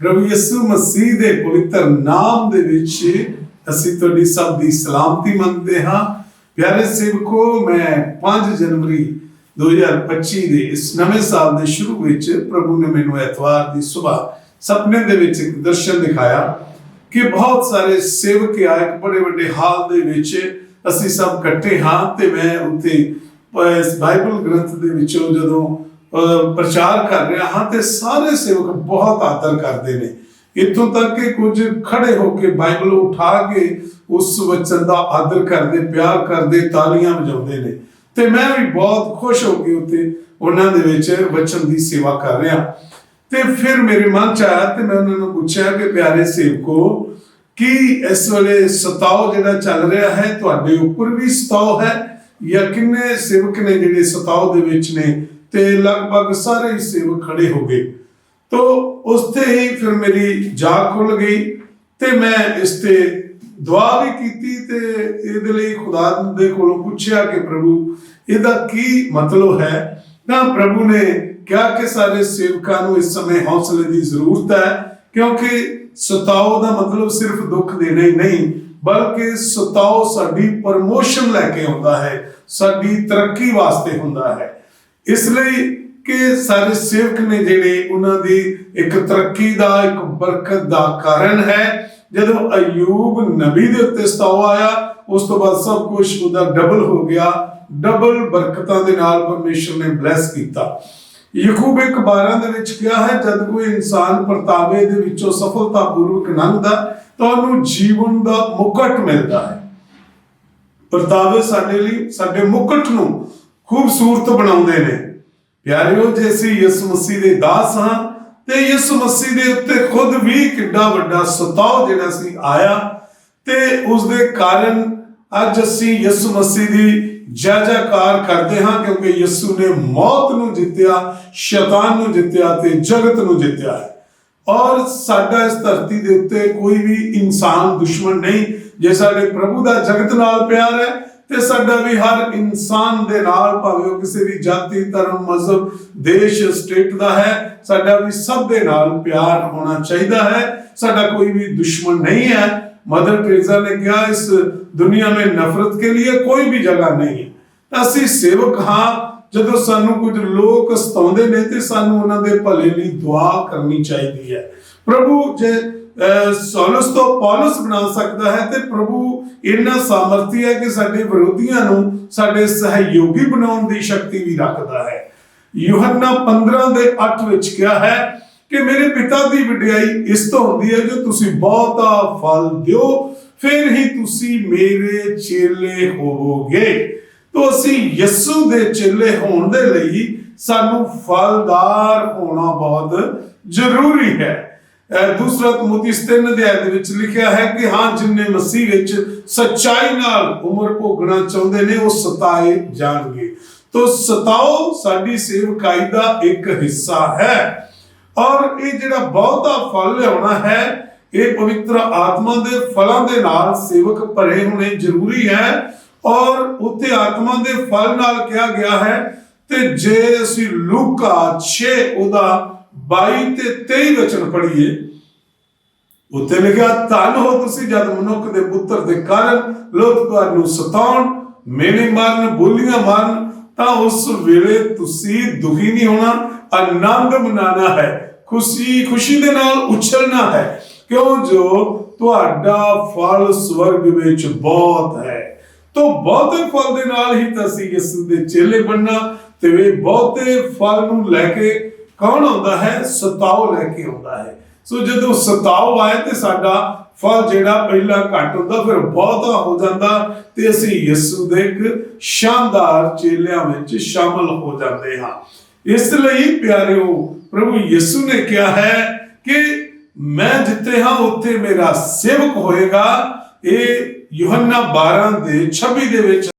ਪ੍ਰਭੂ ਯਿਸੂ ਮਸੀਹ ਦੇ ਪਵਿੱਤਰ ਨਾਮ ਦੇ ਵਿੱਚ ਅਸੀਂ ਤੁਹਾਡੀ ਸਭ ਦੀ ਸਲਾਮਤੀ ਮੰਗਦੇ ਹਾਂ। ਪਿਆਰੇ ਸੇਵਕੋ, ਮੈਂ 5 ਜਨਵਰੀ 2025 ਦੇ ਇਸ ਨਵੇਂ ਸਾਲ ਦੇ ਸ਼ੁਰੂ ਵਿੱਚ ਪ੍ਰਭੂ ਨੇ ਮੈਨੂੰ ਐਤਵਾਰ ਦੀ ਸਵੇਰ ਸੁਪਨੇ ਦੇ ਵਿੱਚ ਇੱਕ ਦਰਸ਼ਨ ਦਿਖਾਇਆ ਕਿ ਬਹੁਤ ਸਾਰੇ ਸੇਵਕ ਆਏ ਬੜੇ ਵੱਡੇ ਹਾਲ ਦੇ ਵਿੱਚ ਅਸੀਂ ਸਭ ਇਕੱਠੇ ਹਾਂ ਤੇ ਮੈਂ ਉੱਥੇ ਬਾਈਬਲ ਗ੍ਰੰਥ ਦੇ ਵਿੱਚੋਂ ਜਦੋਂ ਪ੍ਰਚਾਰ ਕਰ ਰਿਹਾ ਹਾਂ ਤੇ ਸਾਰੇ ਸੇਵਕ ਬਹੁਤ ਆਦਰ ਕਰਦੇ ਨੇ। ਇੱਥੋਂ ਤੱਕ ਕਿ ਕੁਝ ਖੜੇ ਹੋ ਕੇ ਬਾਈਬਲ ਉਠਾ ਕੇ ਉਸ ਵਚਨ ਦਾ ਆਦਰ ਕਰਦੇ, ਪਿਆਰ ਕਰਦੇ, ਤਾਲੀਆਂ ਵਜਾਉਂਦੇ ਨੇ। ਤੇ ਮੈਂ ਵੀ ਬਹੁਤ ਖੁਸ਼ ਹੋ ਕੇ ਉੱਥੇ ਉਹਨਾਂ ਦੇ ਵਿੱਚ ਵਚਨ ਦੀ ਸੇਵਾ ਕਰ ਰਿਹਾ। ਤੇ ਫਿਰ ਮੇਰੇ ਮਨ ਚ ਆਇਆ ਤੇ ਮੈਂ ਉਹਨਾਂ ਨੂੰ ਪੁੱਛਿਆ ਕਿ ਪਿਆਰੇ ਸੇਵਕੋ, ਕੀ ਇਸ ਵੇਲੇ ਸਤਾਓ ਜਿਹੜਾ ਚੱਲ ਰਿਹਾ ਹੈ, ਤੁਹਾਡੇ ਉੱਪਰ ਵੀ ਸਤਾਓ ਹੈ ਜਾਂ ਕਿੰਨੇ ਸੇਵਕ ਨੇ ਜਿਹੜੇ ਸਤਾਓ ਦੇ ਵਿੱਚ ਨੇ? ਤੇ ਲਗਭਗ ਸਾਰੇ ਹੀ ਸੇਵਕ ਖੜੇ ਹੋ ਗਏ। ਤੋ ਉਸ ਤੇ ਹੀ ਫਿਰ ਮੇਰੀ ਜਾਗ ਖੁੱਲ ਗਈ ਤੇ ਮੈਂ ਇਸ ਤੇ ਦੁਆ ਵੀ ਕੀਤੀ ਤੇ ਇਹਦੇ ਲਈ ਖੁਦਾ ਦੇ ਕੋਲੋਂ ਪੁੱਛਿਆ ਕਿ ਪ੍ਰਭੂ, ਇਹਦਾ ਕੀ ਮਤਲਬ ਹੈ? ਤਾਂ ਪ੍ਰਭੂ ਨੇ ਕਿਹਾ ਕਿ ਸਾਰੇ ਸੇਵਕਾਂ ਨੂੰ ਇਸ ਸਮੇਂ ਹੌਸਲੇ ਦੀ ਜ਼ਰੂਰਤ ਹੈ, ਕਿਉਂਕਿ ਸਤਾਓ ਦਾ ਮਤਲਬ ਸਿਰਫ ਦੁੱਖ ਦੇਣਾ ਹੀ ਨਹੀਂ, ਬਲਕਿ ਸਤਾਓ ਸਾਡੀ ਪ੍ਰਮੋਸ਼ਨ ਲੈ ਕੇ ਆਉਂਦਾ ਹੈ, ਸਾਡੀ ਤਰੱਕੀ ਵਾਸਤੇ ਹੁੰਦਾ ਹੈ। ਇਸ ਲਈ ਕਿ ਸਾਰੇ ਸੇਵਕ ਨੇ ਜਿਹੜੇ ਉਹਨਾਂ ਦੀ ਇੱਕ ਤਰੱਕੀ ਦਾ, ਇੱਕ ਬਰਕਤ ਦਾ ਕਾਰਨ ਹੈ। ਜਦੋਂ ਅਯੂਬ ਨਬੀ ਦੇ ਉੱਤੇ ਸਤਾਉ ਆਇਆ, ਉਸ ਤੋਂ ਬਾਅਦ ਸਭ ਕੁਝ ਉਹਦਾ ਡਬਲ ਹੋ ਗਿਆ। ਡਬਲ ਬਰਕਤਾਂ ਦੇ ਨਾਲ ਪਰਮੇਸ਼ਰ ਨੇ ਬਲੈਸ ਕੀਤਾ। ਯਕੂਬ ਇੱਕ 12 ਦੇ ਵਿੱਚ ਕਿਹਾ ਹੈ, ਜਦ ਕੋਈ ਇਨਸਾਨ ਪਰਤਾਵੇ ਦੇ ਵਿੱਚੋਂ ਸਫਲਤਾਪੂਰਵਕ ਲੰਘਦਾ ਤਾਂ ਉਹਨੂੰ ਜੀਵਨ ਦਾ ਮੁਕਟ ਮਿਲਦਾ ਹੈ। ਪਰਤਾਵੇ ਸਾਡੇ ਲਈ, ਸਾਡੇ ਮੁਕਟ ਨੂੰ ਖੂਬਸੂਰਤ ਬਣਾਉਂਦੇ ਨੇ। ਪਿਆਰਿਓ, ਜੇ ਅਸੀਂ ਯਿਸੂ ਮਸੀਹ ਦੇ ਦਾਸ ਹਾਂ, ਤੇ ਯਿਸੂ ਮਸੀਹ ਦੇ ਉੱਤੇ ਖੁਦ ਵੀ ਕਿੱਡਾ ਵੱਡਾ ਸਤਾਉ ਜਿਹੜਾ ਸੀ ਆਇਆ, ਤੇ ਉਸ ਦੇ ਕਾਰਨ ਅੱਜ ਅਸੀਂ ਯਿਸੂ ਮਸੀਹ ਦੀ ਜੈ ਜੈਕਾਰ ਕਰਦੇ ਹਾਂ, ਕਿਉਂਕਿ ਯਿਸੂ ਨੇ ਮੌਤ ਨੂੰ ਜਿੱਤਿਆ, ਸ਼ੈਤਾਨ ਨੂੰ ਜਿੱਤਿਆ ਤੇ ਜਗਤ ਨੂੰ ਜਿੱਤਿਆ ਹੈ। ਔਰ ਸਾਡਾ ਇਸ ਧਰਤੀ ਦੇ ਉੱਤੇ ਕੋਈ ਵੀ ਇਨਸਾਨ ਦੁਸ਼ਮਣ ਨਹੀਂ, ਜੇ ਸਾਡੇ ਪ੍ਰਭੂ ਦਾ ਜਗਤ ਨਾਲ ਪਿਆਰ ਹੈ ਤੇ ਸਾਡਾ ਵੀ ਹਰ ਇਨਸਾਨ ਦੇ ਨਾਲ ਭਾਵੇਂ ਉਹ ਕਿਸੇ ਵੀ ਜਾਤੀ, ਧਰਮ, ਮਜ਼ਹਬ, ਦੇਸ਼, ਸਟੇਟ ਦਾ ਹੈ, ਸਾਡਾ ਵੀ ਸਭ ਦੇ ਨਾਲ ਪਿਆਰ ਹੋਣਾ ਚਾਹੀਦਾ ਹੈ। ਸਾਡਾ ਕੋਈ ਵੀ ਦੁਸ਼ਮਣ ਨਹੀਂ ਹੈ। ਮਦਰ ਟ੍ਰੇਜ਼ਾ ਨੇ ਕਿਹਾ, ਇਸ ਦੁਨੀਆ ਮੇਂ ਨਫ਼ਰਤ ਕੇ ਲਈ ਕੋਈ ਵੀ ਜਗ੍ਹਾ ਨਹੀਂ ਹੈ। ਅਸੀਂ ਸੇਵਕ ਹਾਂ। ਜਦੋਂ ਸਾਨੂੰ ਕੁਝ ਲੋਕ ਸਤਾਉਂਦੇ ਨੇ ਤੇ ਸਾਨੂੰ ਉਹਨਾਂ ਦੇ ਭਲੇ ਲਈ ਦੁਆ ਕਰਨੀ ਚਾਹੀਦੀ ਹੈ। ਪ੍ਰਭੂ, ਜੇ ਸੌਲਸ ਤੋਂ ਪੌਲਸ ਬਣਾ ਸਕਦਾ ਹੈ ਤੇ ਪ੍ਰਭੂ ਇੰਨਾ ਸਾਮਰਥੀ ਹੈ ਕਿ ਸਾਡੇ ਵਿਰੋਧੀਆਂ ਨੂੰ ਸਾਡੇ ਸਹਿਯੋਗੀ ਬਣਾਉਣ ਦੀ ਸ਼ਕਤੀ ਵੀ ਰੱਖਦਾ ਹੈ। ਯੋਹੰਨਾ 15 ਦੇ 8 ਵਿੱਚ ਕਿਹਾ ਹੈ ਕਿ ਮੇਰੇ ਪਿਤਾ ਦੀ ਵਡਿਆਈ ਇਸ ਤੋਂ ਹੁੰਦੀ ਹੈ, ਜੋ ਤੁਸੀਂ ਬਹੁਤਾ ਫਲ ਦਿਓ, ਫਿਰ ਹੀ ਤੁਸੀਂ ਮੇਰੇ ਚੇਲੇ ਹੋਵੋਗੇ। ਤੋ ਅਸੀਂ ਯਿਸੂ ਦੇ ਚੇਲੇ ਹੋਣ ਦੇ ਲਈ ਸਾਨੂੰ ਫਲਦਾਰ ਹੋਣਾ ਬਹੁਤ ਜ਼ਰੂਰੀ ਹੈ। ਦੂਸਰਾ ਤਮੋਥੀ 3 ਅਧਿਆਇ ਦੇ ਵਿੱਚ ਲਿਖਿਆ ਹੈ ਕਿ ਹਾਂ ਜਿਨਨੇ ਮਸੀਹ ਵਿੱਚ ਸੱਚਾਈ ਨਾਲ ਉਮਰ ਭੋਗਣਾ ਚਾਹੁੰਦੇ ਨੇ, ਉਹ ਸਤਾਏ ਜਾਣਗੇ। ਤੋ ਸਤਾਓ ਸਾਡੀ ਸੇਵਕਾਈ ਦਾ ਇੱਕ ਹਿੱਸਾ ਹੈ। ਔਰ ਇਹ ਜਿਹੜਾ ਬਹੁਤਾ ਫਲ ਲਿਆਉਣਾ ਹੈ, ਇਹ ਪਵਿੱਤਰ ਆਤਮਾ ਦੇ ਫਲਾਂ ਦੇ ਨਾਲ ਸੇਵਕ ਭਰੇ ਹੋਣੇ ਜ਼ਰੂਰੀ ਹੈ। ਔਰ ਉੱਥੇ ਆਤਮਾ ਦੇ ਫਲ ਨਾਲ ਕਿਹਾ ਗਿਆ ਹੈ, ਤੇ ਜੇ ਅਸੀਂ ਲੂਕਾ 6 ਉਹਦਾ 22 ਤੇ 23 ਵਚਨ ਪੜ੍ਹੀਏ ਉੱਥੇ ਲਿਖਿਆ, ਧੰਨ ਹੋ ਤੁਸੀਂ ਜਦ ਮਨੁੱਖ ਦੇ ਪੁੱਤਰ ਦੇ ਕਾਰਨ ਲੋਕ ਤੁਹਾਨੂੰ ਸਤਾਉਣ, ਮੇਨੇ ਮਾਰਨ, ਬੋਲੀਆਂ ਮਾਰਨ, ਤਾਂ ਉਸ ਵੇਲੇ ਤੁਸੀਂ ਦੁਖੀ ਨਹੀਂ ਹੋਣਾ, ਆਨੰਦ ਮਨਾਣਾ ਹੈ, ਖੁਸ਼ੀ ਖੁਸ਼ੀ ਦੇ ਨਾਲ ਉਛਲਣਾ ਹੈ, ਕਿਉਂ ਜੋ ਤੁਹਾਡਾ ਫਲ ਸਵਰਗ ਵਿੱਚ ਬਹੁਤ ਹੈ। ਤੋ ਬਹੁਤੇ ਫਲ ਦੇ ਨਾਲ ਹੀ ਤਾਂ ਅਸੀਂ ਦੇ ਚੇਲੇ ਬਣਨਾ, ਤੇ ਇਹ ਬਹੁਤੇ ਫਲ ਨੂੰ ਲੈ ਕੇ ਕੌਣ ਆਉਂਦਾ ਹੈ? ਸਤਾਓ ਲੈ ਕੇ ਆਉਂਦਾ ਹੈ। ਸੋ ਜਦੋਂ ਸਤਾਓ ਆਏ ਤੇ ਸਾਡਾ ਫਲ ਜਿਹੜਾ ਪਹਿਲਾਂ ਘੱਟ ਹੁੰਦਾ, ਫਿਰ ਬਹੁਤਾ ਹੋ ਜਾਂਦਾ, ਤੇ ਅਸੀਂ ਯਿਸੂ ਦੇ ਇੱਕ ਸ਼ਾਨਦਾਰ ਚੇਲਿਆਂ ਵਿੱਚ ਸ਼ਾਮਲ ਹੋ ਜਾਂਦੇ ਹਾਂ। ਇਸ ਲਈ ਪਿਆਰਿਓ, ਪ੍ਰਭੂ ਯਿਸੂ ਨੇ ਕਿਹਾ ਹੈ ਕਿ ਮੈਂ ਜਿੱਥੇ ਹਾਂ, ਉੱਥੇ ਮੇਰਾ ਸੇਵਕ ਹੋਏਗਾ। ਇਹ ਯੋਹੰਨਾ 12 ਦੇ 26 ਦੇ ਵਿੱਚ